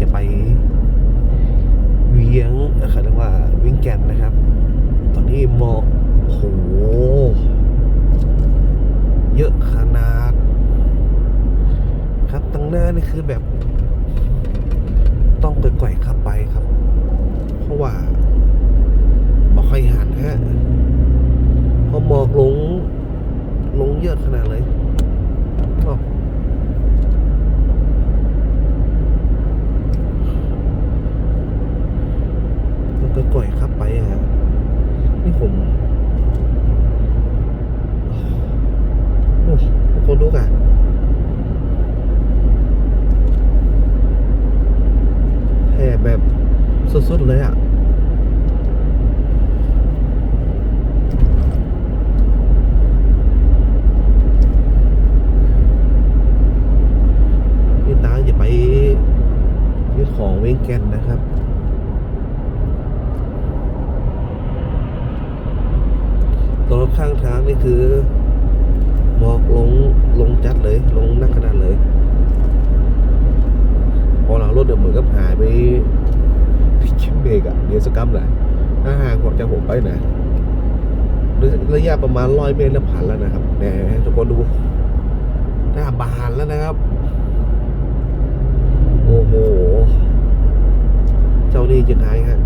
จะไปเวียงนะครับเรียกว่าวิ่งแกนนะครับ ตอนนี้หมอกโหเยอะขนาด ครับตั้งหน้านี่คือแบบ ต้องเกิดไก่ขับไปครับ ผมโอ้โหคนลุกอะแห่แบบสุดๆเลยอะพี่ตาอย่าไปยึดของเวงแกนนะครับ ตรงข้างทางนี่คือหมอกลงลงจัดเลย ลงนักขนาดเลย พอหลังรถเดี๋ยวเหมือนกับหายไปพิชิเบรกอะเดียวสกรรมแหละถ้าห่างกว่าจากผมไปนะระยะประมาณร้อยเมตรแล้วผ่านแล้วนะครับแหมทุกคนดูหน้าบานแล้วนะครับ โอ้โห เจ้านี่ยังไงฮะ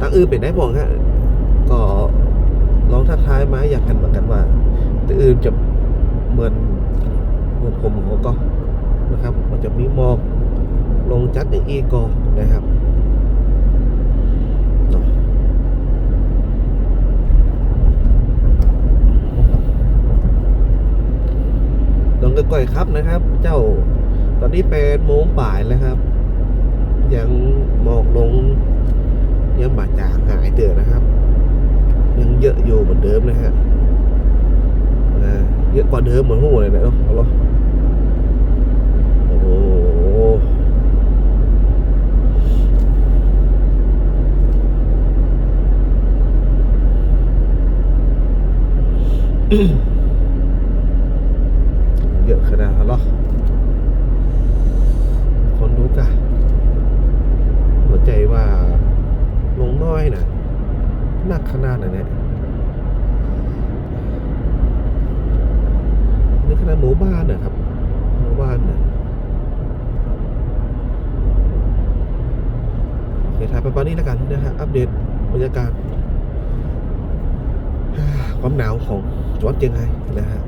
ตั้งอื่นเป็นได้บอกฮะก็ลองทักทายมาอยากกันเหมือนกันว่าตั้งอื่นจะเหมือนเหมือนผมของก็นะครับ มันจะมีหมอกลงจัดในอีกอนะครับลองก็ก่อยครับนะครับ เจ้าตอนนี้เป็นโมงบ่ายแล้วครับ ยังหมอกลงบาดจางหายเตือนนะครับ ยังเยอะอยู่เหมือนเดิมนะฮะอ่าเยอะ กว่าเดิมเหมือนหัวเลยนะเนาะเอาละโอ้โหเยอะขนาดนั้นหรอคนรู้กะหัวใจว่าลงน้อยนะหนักขนาดไหนเนี่ย หมู่บ้านนะครับหมู่บ้านนะโอเคถ่ายประมาณนี้แล้วกันนะฮะ อัปเดตบรรยากาศ ความหนาวของจังหวัดเชียงรายนะฮะ